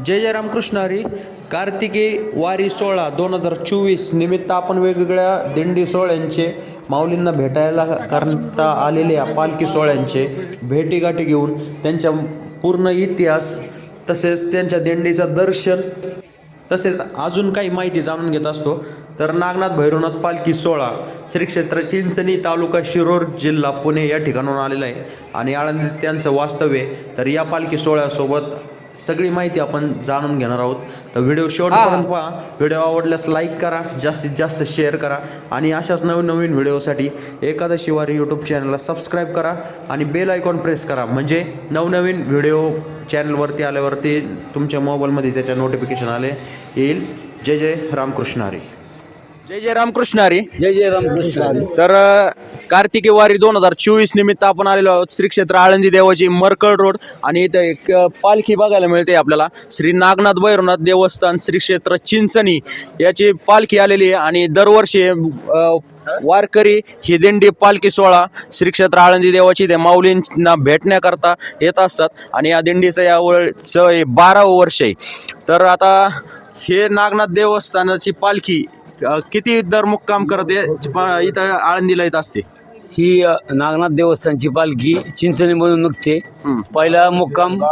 जय जय रामकृष्ण हरी. कार्तिकी वारी सोहळा दोन हजार चोवीस निमित्त आपण वेगवेगळ्या दिंडी सोहळ्यांचे माऊलींना भेटायला करता आलेल्या पालखी सोहळ्यांचे भेटीगाठी घेऊन त्यांच्या पूर्ण इतिहास तसेच त्यांच्या दिंडीचं दर्शन तसेच अजून काही माहिती जाणून घेत असतो. तर नागनाथ भैरवनाथ पालखी सोहळा श्री क्षेत्र चिंचणी तालुका शिरोर जिल्हा पुणे या ठिकाणाहून आलेला आहे. आणि आळंदीत त्यांचं वास्तव्य तर या पालखी सोहळ्यासोबत सगळी माहिती आपण जाणून घेणार आहोत. तर व्हिडिओ शेवटपर्यंत पहा. व्हिडिओ आवडल्यास लाईक करा. जास्तीत जास्त शेअर करा. आणि अशाच नवीन नवीन व्हिडिओसाठी एकादशी वारी यूट्यूब चॅनलला सबस्क्राईब करा आणि बेल आयकॉन प्रेस करा. म्हणजे नवनवीन व्हिडिओ चॅनलवरती आल्यावरती तुमच्या मोबाईलमध्ये त्याच्या नोटिफिकेशन आले येईल. जय जय रामकृष्ण हरी. जय जय रामकृष्ण हरी. जय जय रामकृष्ण हरी. तर अ, कार्तिकी वारी दोन हजार चोवीस निमित्त आपण आलेलो आहोत श्री क्षेत्र आळंदी देवाची मरकळ रोड आणि इथं एक अ, पालखी बघायला मिळते आपल्याला. श्री नागनाथ भैरवनाथ देवस्थान श्री क्षेत्र चिंचणी याची पालखी आलेली आहे आणि दरवर्षी अ, वारकरी ही दिंडी पालखी सोहळा श्री क्षेत्र आळंदी देवाची ते माऊलींना भेटण्याकरता येत असतात आणि या दिंडीचं या वर्ष बारावं वर्ष आहे. तर आता हे नागनाथ देवस्थानाची पालखी अ, किती दर मुक्काम करते प- इथं आळंदीला येत असते. ही अ, नागनाथ देवस्थानची पालखी चिंचणी म्हणून निघते. हम्म. पहिला मुक्काम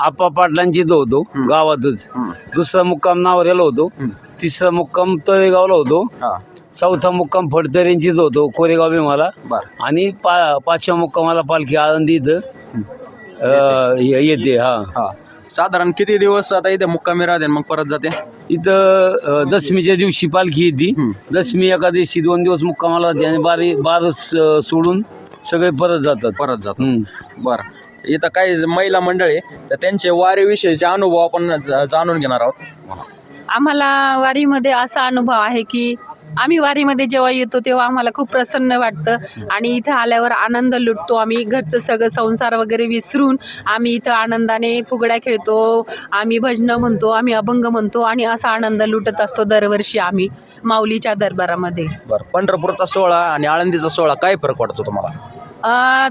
आप्पा पाटलांची इथं होतो गावातच. हम्म. दुसरा मुक्काम नावऱ्याला होतो. हम्म. तिसरा मुक्काम तळेगावला होतो. हा. चौथा मुक्काम फडतऱ्यांचीच होतो कोरेगाव भीमाला. बर. आणि पा पाचव्या मुक्कामाला पालखी आळंदी इथं अ, ये- येते हा. हा. साधारण किती दिवस आता इथे मुक्कामी राहते आणि मग परत जाते? इथं दशमीच्या दिवशी पालखी येते. दशमी एकादशी दोन दिवस मुक्कामाला जाते आणि बारी बारस अ, सोडून सगळे परत जातात. परत जातो हम्म. बर. इथं काही महिला मंडळी आहे, तर त्यांचे वारीविषयीचे अनुभव आपण ज- जाणून घेणार आहोत. आम्हाला वारीमध्ये असा अनुभव आहे की आम्ही वारीमध्ये जेव्हा येतो तेव्हा आम्हाला खूप प्रसन्न वाटतं. आणि इथं आल्यावर आनंद लुटतो. आम्ही घरचं सगळं संसार वगैरे विसरून आम्ही इथं आनंदाने फुगड्या खेळतो. आम्ही भजनं म्हणतो आम्ही अभंग म्हणतो आणि असा आनंद लुटत असतो दरवर्षी आम्ही माऊलीच्या दरबारामध्ये. बरं पंढरपूरचा सोहळा आणि आळंदीचा सोहळा काय फरक वाटतो तुम्हाला?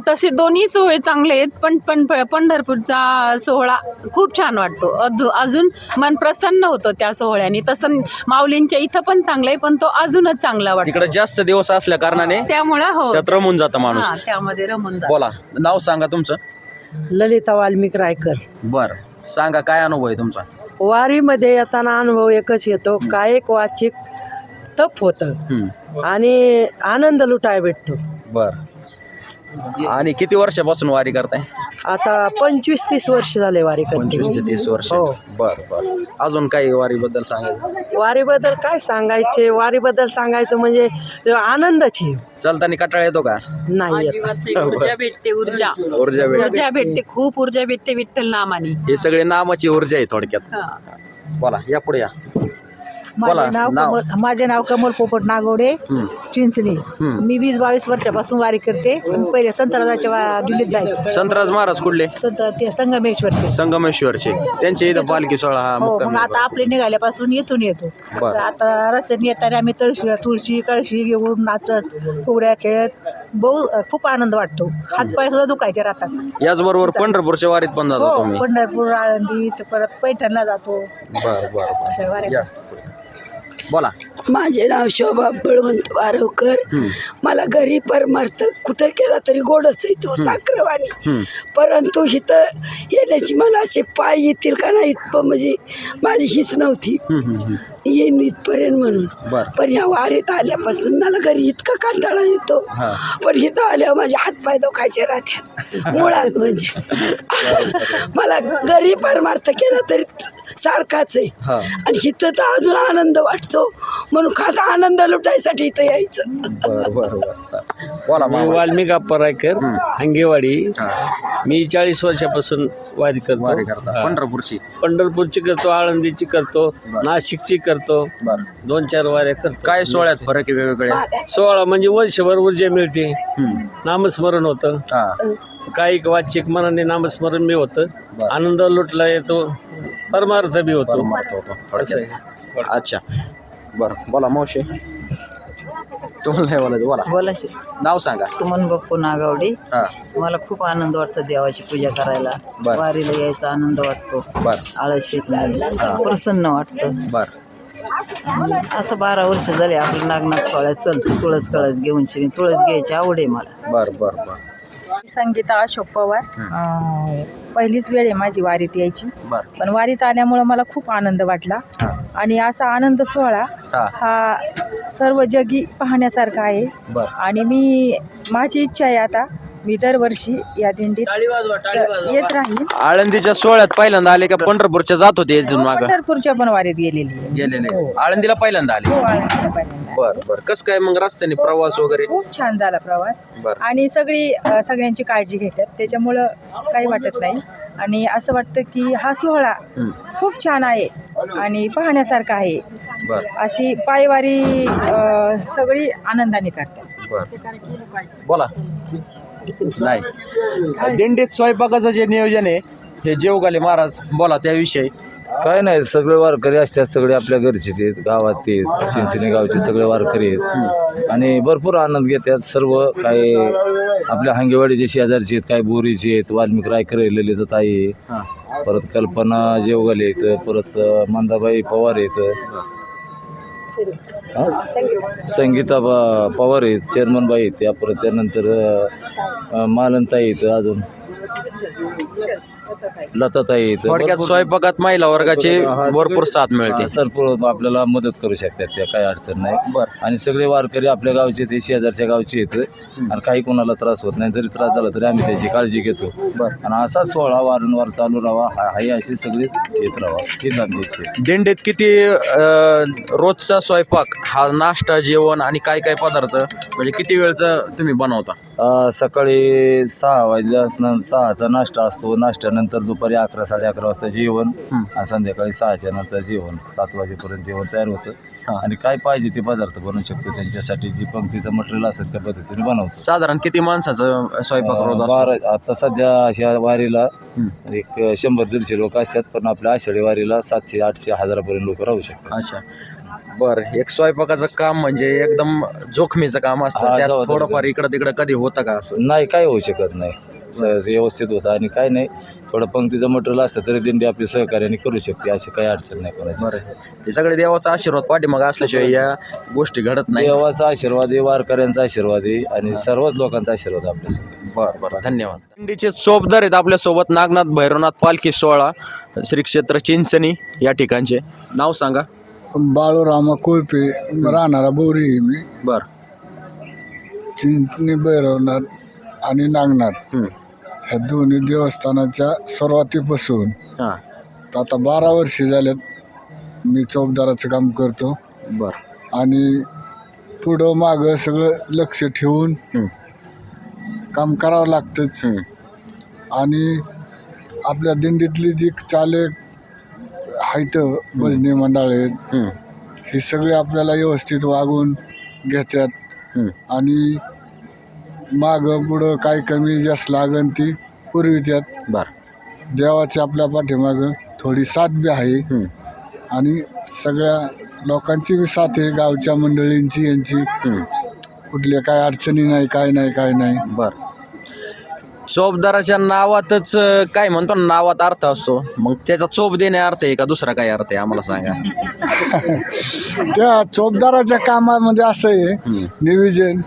तसे दोन्ही सोहळे चांगले आहेत पण पण पंढरपूरचा सोहळा खूप छान वाटतो. अधु अजून मन प्रसन्न होतं त्या सोहळ्याने. तसं माऊलींच्या इथं पण चांगलं आहे पण तो अजूनच चांगला वाटतो. तिकडे जास्त दिवस असल्या कारणाने त्यामुळं हो. त्यात रमून जातं माणूस. हा, त्यामध्ये रमून जातं. बोला नाव सांगा तुमचं. ललिता वाल्मिक रायकर. बर सांगा काय अनुभव आहे तुमचा? वारीमध्ये येताना अनुभव एकच येतो कायक वाचिक तप होतं. हम्म. आणि आनंद लुटाय भेटतो. बर. आणि किती वर्षापासून वारी करताय? आता पंचवीस तीस वर्ष झाले वारी पंचवीस ते तीस वर्ष. हो. बर बर. अजून काही वारीबद्दल सांगायचं? वारीबद्दल काय सांगायचे? वारीबद्दल सांगायचं म्हणजे आनंदच चालताना कटाळा येतो का? नाही येत. अजिबात नाही. ऊर्जा भेटते ऊर्जा. ऊर्जा भेट ऊर्जा भेटते खूप ऊर्जा भेटते विठ्ठल नामाने. हे सगळे नामाची ऊर्जा आहे थोडक्यात. हा. बोला या पुढे या. बोला माझे नाव नाव. कमल माझे नाव कमल पोपट नागवडे. चिंचणी. मी वीस बावीस वर्षापासून वारी करते. पहिले संतराजाच्या वा- दिल्लीत जायचं. संतराज महाराज कुठले? संत ते संगमेश्वरचे. संगमेश्वरचे. त्यांच्या इथं पालखी सोहळा हा हो मुक्कामी मग आता आपले निघाल्यापासून येथून येतो. बरं. तर आता रस्त्याने येताना आम्ही तुळशी तुळशी कळशी घेऊन नाचत फुगड्या खेळत बहु खूप आनंद वाटतो. हातपाय सुद्धा दुखायचे राहतात. याचबरोबर पंढरपूरच्या वारीत पण जातो हो तुम्ही. पंढरपूर आळंदी परत पैठणला जातो. बर बर. अशा वाऱ्या. या. बोला. माझे नाव शोभा बळवंत वारवकर. मला घरी परमार्थ कुठं केला तरी गोडच आहे तो साखरवाणी. परंतु इथं येण्याची मला असे पाय येतील का नाही प- म्हणजे माझी हीच नव्हती. येईन इथपर्यंत म्हणून. बर. पण ह्या वारीत आल्यापासून मला घरी इतका कंटाळा येतो. हा. पण इथं आल्यावर माझे हातपाय दुखायचे राहतात. मुळात म्हणजे. मला घरी परमार्थ केला तरी सारखाच आहे. आणि इथं तर अजून आनंद वाटतो. म्हणून खास आनंद लुटायसाठी इथं यायचं. बर बर बर. चालेल. बोला मी. वाल्मिक अप्पा रायकर हंगेवाडी. मी चाळीस वर्षापासून वारी करतो. पंढरपूरची. पंढरपूरची करतो आळंदीची करतो नाशिकची करतो. बर. दोन चार वाऱ्या करतो. काय सोहळ्यात फरक आहे वेगवेगळे सोळा म्हणजे वर्षभर ऊर्जा मिळते. नामस्मरण होतं. काही वाचिक मनाने नामस्मरण बी होतं आनंद लुटला येतो परमार्थ बी होतो. असं आहे. अच्छा. बरं बोला मावशी. तुम्हाला नाही बोलायचं बोला. बोलायचे नाव सांगा. सुमन बाप्पू नागावडे. हा. मला खूप आनंद वाटतो देवाची पूजा करायला. बर. वारीला यायचा आनंद वाटतो. बर. आळशीत नाही. प्रसन्न वाटतं. बर. असं बारा वर्ष झाले आपलं नागनाथ सोहळ्यात चल तुळस कळस घेऊन शिनी तुळस घ्यायची आवड आहे मला. बर बर बर. संगीता अशोक पवार. अं, पहिलीच वेळ आहे माझी वारीत यायची. बर. पण वारीत आल्यामुळं मला खूप आनंद वाटला. हा. आणि असा आनंद सोहळा हा. हा सर्व जगी पाहण्यासारखा आहे. बर. आणि मी माझी इच्छा आहे आता मी दरवर्षी या दिंडीत येत राहील आळंदीच्या सोहळ्यात पहिल्यांदा आले का पंढरपूरच्या जात होते इथून माग? पंढरपूरच्या पण वारीत गेलेली आहे. गेलेले. आळंदीला पहिल्यांदा आले. हो, आळंदीला पहिल्यांदा. बर बर. कस काय मग रस्त्याने प्रवास वगैरे? खूप छान झाला प्रवास. बर. आणि सगळी अ, सगळ्यांची काळजी घेतात. त्याच्यामुळं काही वाटत नाही. आणि असं वाटतं की हा सोहळा. खूप छान आहे आणि पाहण्यासारखा आहे. बर. अशी पायवारी अ, सगळी आनंदाने करतात. बर. बोला. नाही. दिंडीत स्वयंपाकाचं जे नियोजन आहे हे जेवगाले महाराज बोला त्याविषयी. काय नाही सगळे वारकरी असतात सगळे आपल्या घरचेच आहेत गावात आहेत चिंचणी गावचे सगळे वारकरी आहेत. आणि भरपूर आनंद घेतात सर्व काय आपल्या हांगेवाडीचे शेजारचे आहेत काय बोरीचे आहेत वाल्मिक रायकर ललित ताई. परत कल्पना जेवगाले आहेत परत मंदाबाई पवार आहेत. संगीता प- पवार आहेत चेअरमन बाई आहेत या परत त्यानंतर अं, मालनताई आहेत अजून. लताताई. थोडक्यात भरपूर- स्वयंपाकात महिला वर्गाची भरपूर साथ मिळते. सरपूर आपल्याला मदत करू शकतात त्या काही अडचण नाही. बर. आणि सगळे वारकरी आपल्या गावचे ते शेजारच्या गावचे येत आणि काही कोणाला त्रास होत नाही. जरी त्रास झाला तरी आम्ही त्याची काळजी घेतो. आणि असा सोहळा वारंवार चालू राहावा हा हाही अशी सगळी येत राहावा हीच आमची इच्छा आहे. दिंडीत किती अं, रोजचा स्वयंपाक हा नाश्ता जेवण आणि काय काय पदार्थ म्हणजे किती वेळचा तुम्ही बनवता? अं, सकाळी सहा वाजल्यापासून सहाचा नाश्ता असतो. नाश्त्यानंतर दुपारी अकरा साडे अकरा वाजता जेवण आणि संध्याकाळी सहाच्या नंतर जेवण. सात वाजेपर्यंत जेवण तयार होतं. आणि काय पाहिजे ते पदार्थ बनवू शकतो. त्यांच्यासाठी जी पंक्तीचं मटेरियल असेल त्या पद्धतीने बनवतो. साधारण किती माणसाचं स्वयंपाक? बारा आता सध्या अशा वारीला एक शंभर दीडशे लोक असतात. पण आपल्या आषाढी वारीला सातशे आठशे हजारापर्यंत लोक राहू शकतात. अच्छा. बर. एक स्वयंपाकाचं काम म्हणजे एकदम जोखमीचं काम असतं. त्यात थोडंफार इकडं तिकडं कधी होतं का असं? नाही काय होऊ शकत नाही. व्यवस्थित होतं आणि काय नाही. थोडं पंक्तीचं मटेरियल असतं तरी दिंडी आपली सहकार्याने करू शकते अशी काही अडचण नाही कोणाची. बरं. हे सगळे देवाचा आशीर्वाद पाठीमाग असल्याशिवाय या गोष्टी घडत नाही देवाचा आशीर्वाद आहे वारकऱ्यांचा आशीर्वाद आहे आणि सर्वच लोकांचा आशीर्वाद आहे आपल्यासाठी बरं बरं. धन्यवाद. दिंडीचे चोपदार आहेत आपल्यासोबत नागनाथ भैरवनाथ पालखी सोहळा श्री क्षेत्र चिंचणी या ठिकाणचे. नाव सांगा. बाळूरामा कोळपे राहणारा बोरी आहे मी. बर. चिंचणी भैरवनाथ आणि नागनाथ. ह्या दोन्ही देवस्थानाच्या सुरुवातीपासून हां तर आता बारा वर्षे झाल्यात मी चौकदाराचं काम करतो बर आणि पुढं मागं सगळं लक्ष ठेवून. काम करावं लागतंच. आणि आपल्या दिंडीतली जी चालक आहेत भजनी मंडळ आहेत हम्म. हे सगळे आपल्याला व्यवस्थित वागून घेतात. आणि मागं पुढं काय कमी जास्त लागन ती पुरवितात बर. देवाची आपल्या पाठीमागं थोडी साथ बी आहे. हम्म. आणि सगळ्या लोकांची बी साथ आहे गावच्या मंडळींची यांची. हम्म. कुठल्या काय अडचणी नाही काय नाही काय नाही. बर. चोपदाराच्या नावातच अं, काय म्हणतो ना नावात अर्थ असतो. मग त्याचा चोप देणे अर्थ आहे का दुसरा काय अर्थ आहे आम्हाला सांगा. त्या चोपदाराच्या कामामध्ये असं आहे नियोजन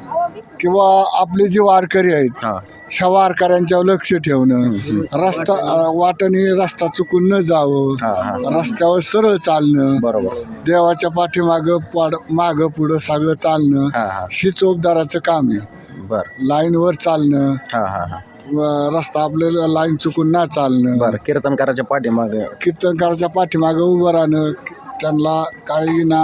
किंवा आपले जे वारकरी आहेत हा. ह्या वारकऱ्यांच्यावर लक्ष ठेवणं रस्ता अं, वाटेने रस्ता चुकून न जावं हा. रस्त्यावर सरळ चालणं बरोबर. देवाच्या पाठीमागं पाड मागं पुढं सगळं चालणं हा हा. ही चोपदाराचं काम आहे. बर. लाईनवर चालणं हा हा हा. व रस्ता आपल्याला लाईन चुकून ना चालणं. बर कीर्तनकाराच्या पाठीमाग. कीर्तनकाराच्या पाठीमागं उभं राहणं त्यांना काही ना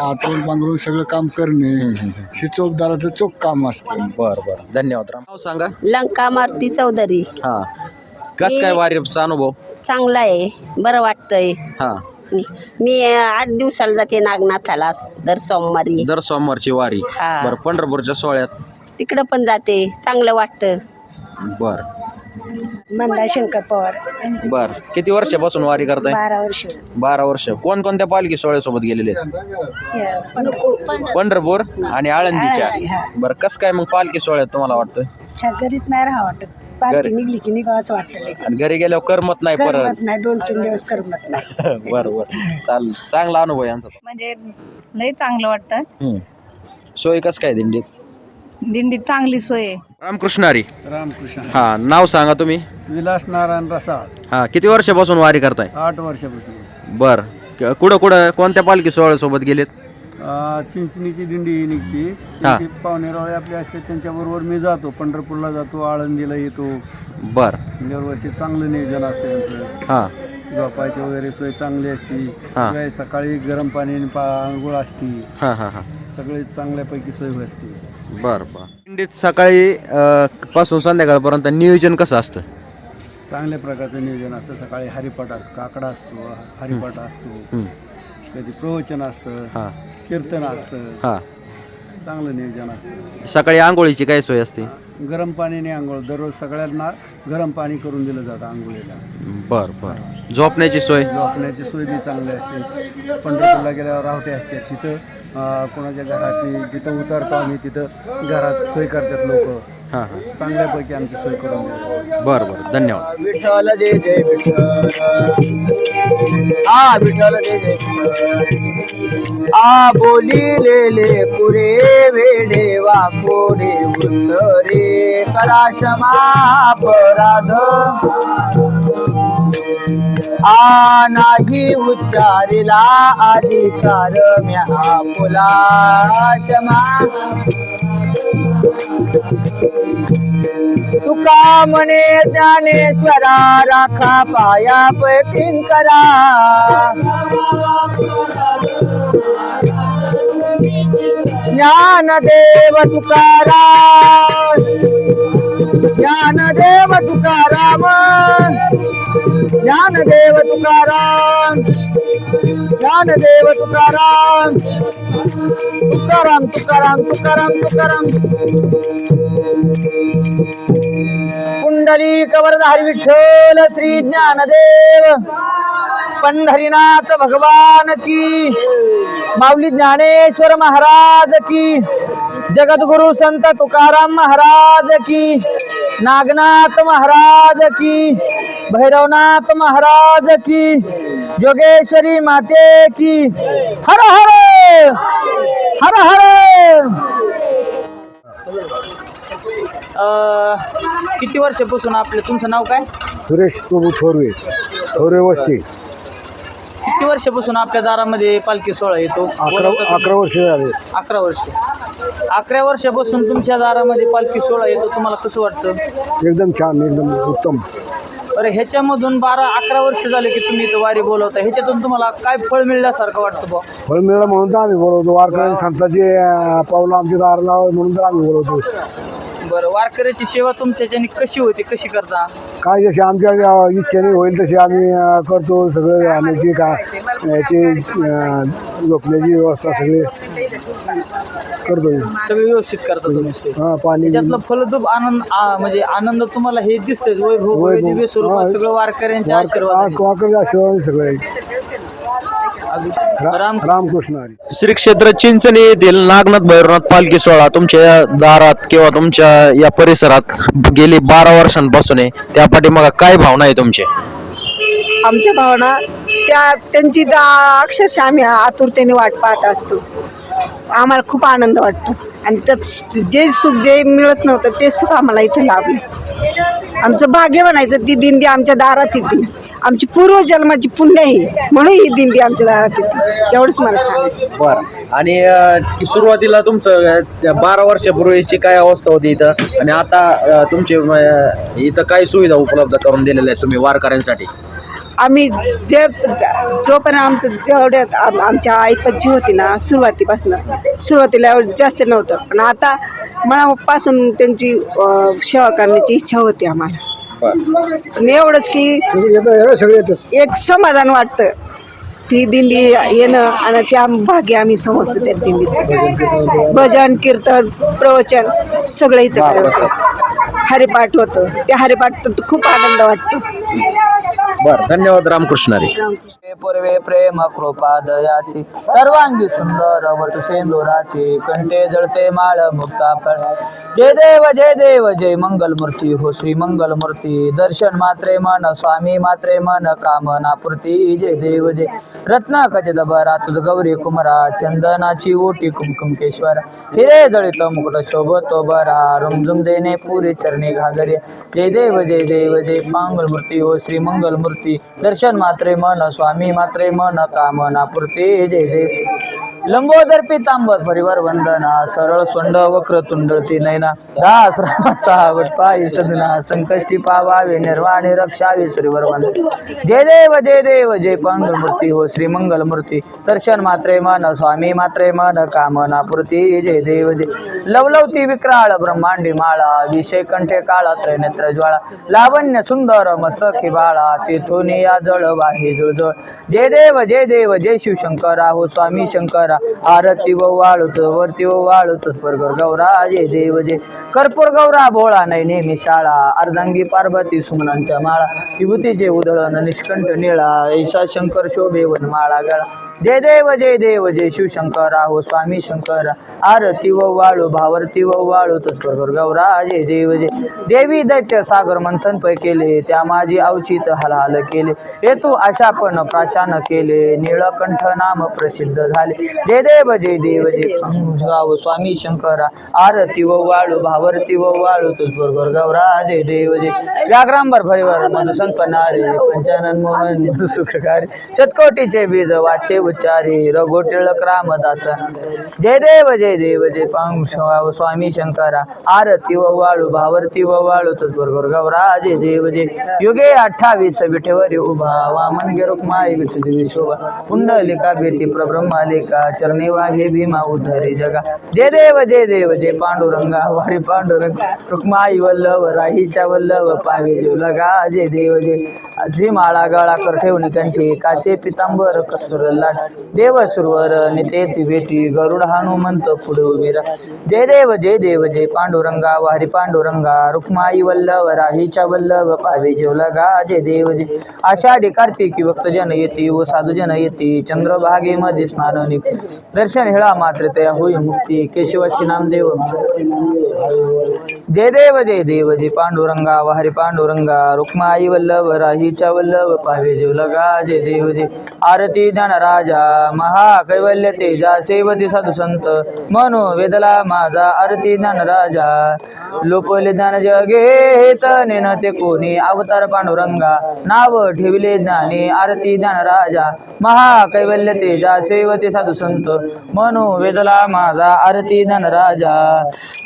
हातून पांघरून सगळं काम करणे हे चोपदाराचं चोख काम असतं. बर बर. धन्यवाद राम. नाव सांगा. लंका मारुती चौधरी. हा. कस काय वारीचा अनुभव? चांगला आहे. बरं वाटतंय. हा. मी आठ दिवसाला जाते नागनाथाला दर सोमवारी. दर सोमवारची वारी. हा. बर पंढरपूरच्या सोहळ्यात? तिकडं पण जाते. चांगलं वाटतं. बर. मंदा शंकर पवार. बर. किती वर्षापासून वारी करताय? बारा वर्ष. बारा वर्ष. कोणकोणत्या पालखी सोहळ्यासोबत गेलेले आहेत? पंढरपूर. आणि आळंदीच्या. बरं कसं काय मग पालखी सोहळ्यात तुम्हाला वाटतं घरीच नाही राहा वाटत. पालखी निघली की निघावंच वाटतं. आणि घरी गेल्यावर करमत नाही परत. करमत नाही दोन तीन दिवस करमत नाही. बरं बरं. चाल चांगला अनुभव आहे यांचा म्हणजे लय चांगलं वाटतं. हम्म. सोय कसं काय दिंडीत? दिंडीत चांगली सोय आहे. रामकृष्णारी रामकृष्ण हा नाव सांगा तुम्ही. विलास नारायण रसाळ. हा किती वर्षापासून वारी करताय? आठ वर्षापासून. बर क- कुठं कुठं कोणत्या पालखी सोहळ्यासोबत गेलेत? अं, चिंचणीची दिंडी निघते. हा. त्यांची पाहुणेरावळे आपले असते त्यांच्याबरोबर मी जातो पंढरपूरला जातो आळंदीला येतो. बर. दरवर्षी चांगलं नियोजन असतं त्यांचं. हा. झोपायची वगैरे सोय चांगली असती. शिवाय सकाळी गरम पाणी आणि पा आंघोळ असती. हा हा हा. सगळे चांगल्यापैकी सोय असते बर बर. दिंडीत सकाळी अ, पासून संध्याकाळपर्यंत नियोजन कसं असतं? चांगल्या प्रकारचं नियोजन असतं. सकाळी हरिपाठ असतो काकडा असतो हरिपाठ असतो. कधी प्रवचन असतं हा. कीर्तन असतं. हा. चांगलं नियोजन असतं. सकाळी आंघोळीची काय सोय असते? गरम पाणीने आंघोळ. दररोज सगळ्यांना गरम पाणी करून दिलं जातं आंघोळीला. बर बर. झोपण्याची सोय? झोपण्याची सोय बी चांगली असते. पंढरपूरला गेल्यावर रावटे असतात तिथं अं, कोणाच्या घरात जिथं उतरतो आम्ही तिथं घरात सोय करतात लोक. हा हा. चांगल्यापैकी आमची सोय करून देतात बर बर. धन्यवाद. विठ्ठल जय जय विठ्ठल. आ विठ्ठल जय जय विठ्ठल. आ बोलिलेले पुरे वेडे वाकोडे उत्तरे. करा क्षमा अपराध. आ नाही उच्चारिला अधिकार म्या फुला क्षमा तुका म्हणे ज्ञानेश्वरा राखा पाया पैकीन करा. ज्ञानदेव तुकाराम ज्ञानदेव तुकाराम ज्ञानदेव तुकाराम ज्ञानदेव तुकाराम तुकाराम तुकाराम तुकाराम तुकाराम कुंडली कवरधारी विठ्ठल श्री ज्ञानदेव. पंढरीनाथ भगवान की. माऊली ज्ञानेश्वर महाराज की. जगद्गुरु संत तुकाराम महाराज की. नागनाथ महाराज की. भैरवनाथ महाराज की. योगेश्वरी माते की. हर हर! हर हर! किती वर्षापासून आपलं तुमचं नाव काय? सुरेश प्रभू थोरवे थोरवे वस्ती. किती वर्षापासून आपल्या दारामध्ये पालखी सोहळा येतो? अकरा अकरा वर्ष झाले. अकरा वर्ष. अकरा वर्षापासून तुमच्या दारामध्ये पालखी सोहळा येतो तुम्हाला कसं वाटतं? एकदम छान एकदम उत्तम. बरं ह्याच्यामधून बारा अकरा वर्ष झाले की तुम्ही इथं वारी बोलवता. ह्याच्यातून तुम्हाला काय फळ मिळण्यासारखं वाटतं बा फळ मिळालं म्हणून तर आम्ही बोलवतो. वारकरी संतांची अं, पावलं आमच्या दाराला म्हणून तर आम्ही बोलवतो. बरं वारकऱ्याची सेवा तुमच्याच्याने कशी होती कशी करता काय जसे आमच्या अं, इच्छेने होईल तशी आम्ही अं, करतो सगळं राहण्याची का याची अं, झोपण्याची व्यवस्था सगळी करतो सगळे व्यवस्थित करता तुम्ही सोय. हा पाणी त्यातलं फलद्रूप आनंद आ, म्हणजे आनंद तुम्हाला हे दिसतंय वैभव वैभव. स्वरूपात हा. सगळं वारकऱ्यांच्या आशीर्वाद वारकरी आशीर्वाद सगळे राम रामकृष्ण हरी. श्री क्षेत्र चिंचणी येथील नागनाथ भैरवनाथ पालखी सोहळा तुमच्या या दारात किंवा तुमच्या या परिसरात गेली बारा वर्षांपासून आहे. त्या पाठीमागा काय भावना आहे तुमची? आमच्या भावना त्या त्यांची दा- अक्षरशः आम्ही आतुरतेने वाट पाहत असतो. आम्हाला खूप आनंद वाटतो. आणि त्यात जे सुख जे मिळत नव्हतं ते सुख आम्हाला इथे लाभलं. आमचं भाग्य म्हणायचं ती दिंडी आमच्या दारात येते. आमची पूर्वजन्माची पुण्य आहे. म्हणून ही दिंडी आमच्या दारात येते. एवढंच मला सांगायचं बर. आणि सुरुवातीला तुमचं अ, त्या बारा वर्षापूर्वीची काय अवस्था होती इथं? आणि आता अ, तुमचे अ, इथं काय सुविधा उपलब्ध करून दिलेल्या आहेत तुम्ही वारकऱ्यांसाठी? आम्ही जे जोपर्यंत आमचं जेवढ्यात आम- आमच्या आईपतची होती ना सुरुवातीपासून सुरुवातीला एवढं जास्त नव्हतं. पण आता मनापासून त्यांची अं, सेवा करण्याची इच्छा होती आम्हाला. एवढंच की सगळे एक समाधान वाटतं. ती दिंडी येणं आणि त्या भाग्य आम्ही समजतो त्या दिंडीचं. भजन कीर्तन प्रवचन सगळं इथं हरिपाठ होतो. त्या हरिपाठ खूप आनंद वाटतो. बरं धन्यवाद रामकृष्णारी. पूर्वे प्रेम कृपा दयाची. सर्वांगी सुंदर वट सेंदुराची कंठे जळते माळ मुक्ता फळ. जय देव जय देव जय मंगल मूर्ती हो श्री मंगल मूर्ती दर्शन मात्रे मन स्वामी मात्रे मन कामना पूर्ती. जय देव जय. रत्ना खचित बरा तुझ गौरी कुमरा. चंदनाची ओटी कुमकुमकेश्वर. हिरे जळित मुकुट शोभतो बरा. रुमझुम देणे पुरी चरणी घागरे. जय देव जय देव जय. मंगल मूर्ती हो श्री मंगल मूर्ती दर्शन मात्रे मन स्वामी मात्रे मन कामना पुरते जे जे लंबोदर पितांबर परिवार वंदना सरळ सोंड वक्र तुंडळती नैना दास सावट पायी सदना संकष्टी पावावे निर्वाणे रक्षावे श्रीवर वंदन जय देव जय देव जय मंगल मूर्ती हो श्री मंगल मूर्ती दर्शन मात्रे मन स्वामी मात्रे मन कामना पूर्ती जय देव जय. लवलवती विक्राळ ब्रह्मांडी माळा विषय कंठे काळा त्रैनेत्र ज्वाळा. लावण्य सुंदर मस्तकी बाळा तेथून या जळ वाही जुळजळ. जय देव जय देव जय शिवशंकर हो स्वामी शंकर. गौरा आरती व वाळूत वरती व वाळूत. स्पर्गर गौरा जय देव जय कर्पूर गौरा भोळा नाही नेहमी शाळा. अर्धांगी पार्वती सुमनांच्या माळा. विभूतीचे उधळण निष्कंठ निळा. ऐशा शंकर शोभे वन माळा गळा. जय देव जय देव जय शिवशंकर हो स्वामी शंकर. आरती व वाळू भावरती व वाळू तत्पर गौरा जय देव जय देवी दैत्य सागर मंथन पै केले. त्या माझी अवचित हलहाल केले. हे तू आशा पण प्राशान केले. निळकंठ नाम प्रसिद्ध झाले. जय देव जय देव जय गाव स्वामी शंकरा आरती व वाळू भावरती व वाळू स्वर्ग गौरा जय देव जय व्याघ्रांबर परिवार मन संपनारे पंचानन मोहन सुखकारी. शतकोटीचे बीज वाचे उच्चारी रघु टिळक रामदास. जय देव जय देव जय पांग स्वामी शंकरा. आरती व वाळू भावरती व वाळू तत्पर गौरा जय देव जय युगे अठ्ठावीस विठेवरी उभा वामन गे रुक्माई विठुदेवी शोभा. कुंडलिका बेटी प्रब्रह्मालिका चरणी वाहे भीमा उद्धरे जगा. जय देव जय देव जय पांडुरंगा वारी पांडुरंग. रुक्माई वल्लभ राहीच्या वल्लभ पावे लगा. जय देव जय. अजी माळा गळा कर ठेवणे कंठी काशे पितांबर कस्तुर लाट. देव सुरवर नितेती भेटी गरुड हनुमंत पुढे उभीरा जय देव जय देव जय पांडुरंगा वारी पांडुरंगा. रुक्माई वल्लभ राहीच्या वल्लभ पावे लगा. जय देव जय. आषाढी कार्तिकी भक्तजन येती व साधुजन येती. चंद्रभागेमध्ये स्नान निघते. दर्शन हेळा मात्र तया होई मुक्ती. केशवाशी नामदेव. जय देव जय देव जय पांडुरंगा वारी पांडुरंगा रुक्माई वल्लभ राहीच्या वल्लभ पावे जीव लगा जय देव जय आरती ज्ञान राजा महाकैवल्य तेजा सेवती साधू संत मनो वेदला माझा आरती ज्ञान राजा. लोपले ज्ञान जगे हेत नेन ते कोणी अवतार पांडुरंगा. नाव ठेविले ज्ञानी आरती ज्ञान राजा महाकैवल्य तेजा सेवती साधू संत मनो वेदला माझा आरती ज्ञान राजा.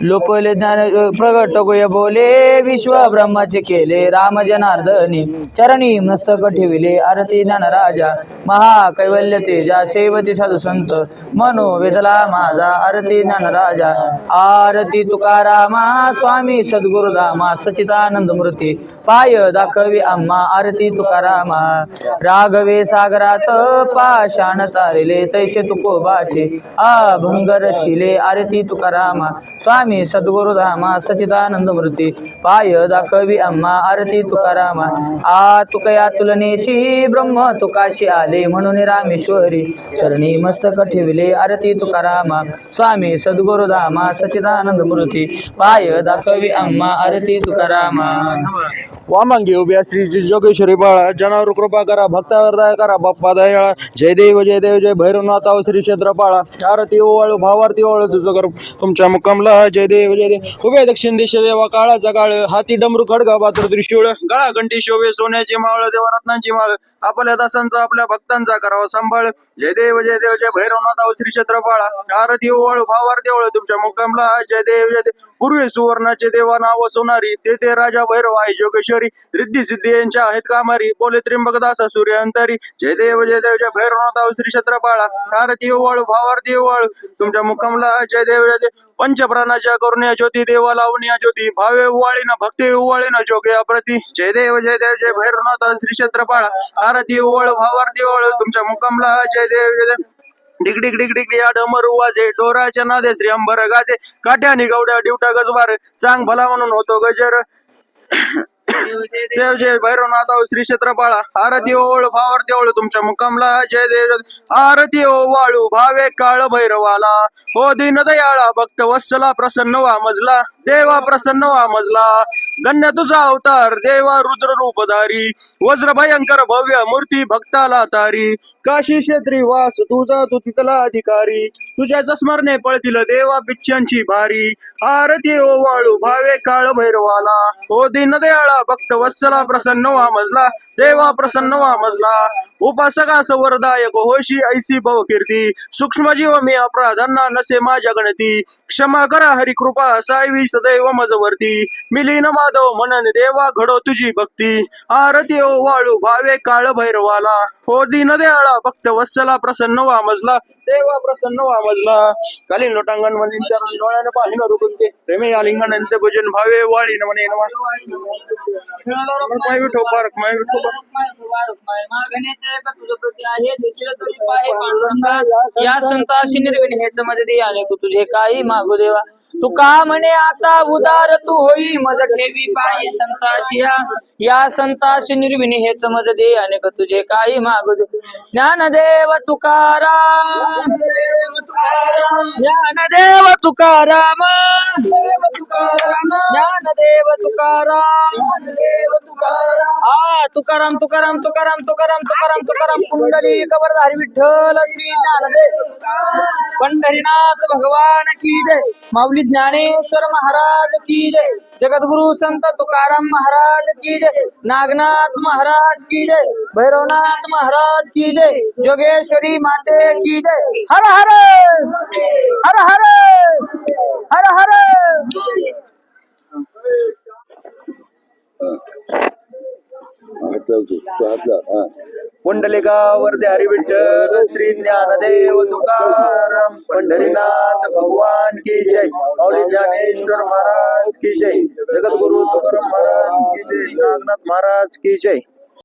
लोपले ज्ञान प्रगट बोले विश्व ब्रह्माचे केले राम जनार्दनी चरणी मस्तक ठेविले आरती ज्ञान राजा महाकैवल्य तेजा सेवती साधू संत. मनो वेदला माझा आरती ज्ञान राजा आरती तुकारामा स्वामी सद्गुरुधामा सचितानंद मूर्ती. पाय दाखवी आम्हा आरती तुकारामा. राघवे सागरात पाषाण तारिले तैसे तुकोबाचे. अभंगर चिले आरती तुकारामा. स्वामी सद्गुरुधामा सचिदानंद मूर्ती पाय दाखवी अम्मा आरती तुकारामा आ तुकया तुलनेशी ब्रह्म तुकाशी आले म्हणून रामेश्वरी। चरणी मस्तक ठेवले आरती तुकारामा स्वामी सद्गुरुधामा सचिदानंद मूर्ती पाय दाखवी अम्मा आरती तुकारामा वामांगी उभ्या श्री जोगेश्वरी बाळा। जनावर कृपा करा भक्तावर दया करा बाप्पा दयाळा। जय देव जय देव जय भैरवनाथ श्री क्षेत्र पाळा आरती ओवाळू भावारती ओवाळू तुझं कर तुमच्या मुक्कामला. जय देव जय देव. उभ्या दक्षिण दिश देवा काळाचा काळ हाती डमरू खडगा पात्र त्रिशूळ गळा घंटी शोभे सोन्याची माळ देवरत्नांची माळ. आपल्या दासांचा आपल्या भक्तांचा करावा सांभाळ. जय देव जय देव जय भैरवनाथ श्री क्षेत्र आरती ओवाळू भावार देवळ तुमच्या मुक्कामला. जय देव जय देव. पूर्वी सुवर्णाचे देवा नाव सोनारी. ते ते राजा भैरव आहे जोगेश्वरी. रिद्धी सिद्धी यांच्या आहेत कामारी. बोले त्रिंबकदास सूर्य अंतरी. जय देव जय देव जय भैरवनाथ श्री क्षेत्रपाळा आरती आरती ओवाळू भावारती तुमच्या मुक्कामला. जय देव जय देव. पंचप्राणाच्या करुण्या ज्योती देवा लावण्या ज्योती भावे उवाळीना भक्ती उवाळीन जोगे अप्रती जय देव जय देव जय भैरवनाथ श्री क्षेत्रपाळा आरती ओवाळू भावारती ओवाळू तुमच्या मुक्कामला जय देव जय देव डिग डिग डिग डिग या डमरू वाजे डोराच्या नादे श्री अंबर गाजे काठ्या निगवड्या डिवटा गजबार चांग भला म्हणून होतो गजर देव जय भैरवनाथ श्री क्षेत्रपाळा आरती ओळ भावर देवळ तुमच्या मुक्कामला जय देव आरती ओ वाळू भावे काळ भैरवाला. हो दिन दयाळा भक्त वत्सला प्रसन्न वा मजला देवा प्रसन्न वा मजला. गण्य तुझा अवतार देवा रुद्र रूपधारी. वज्र भयंकर भव्य मूर्ती भक्ताला तारी. काशी क्षेत्री वास तुझा तू तिथला अधिकारी. तुझ्या स्मरणे पळतील देवा पिच्च्यांची भारी. आरती ओ वाळू भावे काळ भैरवाला. हो दिन दयाळा भक्त वत्सला प्रसन्न वा मजला. देवा प्रसन्न वा मजला. उपासका वरदायक होशी ऐसी भव कीर्ती. सूक्ष्म जीव मी अपराधांना नसे माझ्या गणती. क्षमा करा हरी कृपा सायवी सदैव मजवरती मिलीन माधव मनन देवा घडो तुझी भक्ती. आरती ओ वाळू भावे काळ भैरवाला हो दीन दयाळा भक्त वत्सला प्रसन्न वा मजला देवा प्रसन्न वामजला कालीन लोटांगण म्हणजे डोळ्याने पाहिलं रुकुंचे प्रेमे आलिंगन अंत भजन भावे वाळी म्हणे माय विठो पारक माय विठो या संताशी निर्विण हेच मध्ये आले तू तुझे काही मागू देवा. तू का म्हणे आता उदार तू होई मज ठेवी पायी संताची या संताशी निर्विण हेच मध्ये आले तुझे काही मागू दे. ज्ञानदेव तुकाराम. ज्ञानदेव तुकाराम। ज्ञानदेव तुकाराम। आ, तुकाराम तुकाराम तुकाराम तुकाराम तुकाराम तुकाराम, कुंडली कबरधारी विठ्ठल, श्री ज्ञानदेव। पंढरीनाथ भगवान की जय। माऊली ज्ञानेश्वर महाराज की जय। जगद्गुरु संत तुकाराम महाराज की जय। नागनाथ महाराज की जय। भैरवनाथ महाराज की जय। जोगेश्वरी माते की जय। हर हर हर हर हर हर। पुंडलिका हरी विठ्ठल श्री ज्ञानदेव तुकाराम पंढरीनाथ भगवान की जय। औली ज्ञानेश्वर महाराज की जय। जगद्गुरु तुकाराम महाराज की जय। नागनाथ महाराज की जय।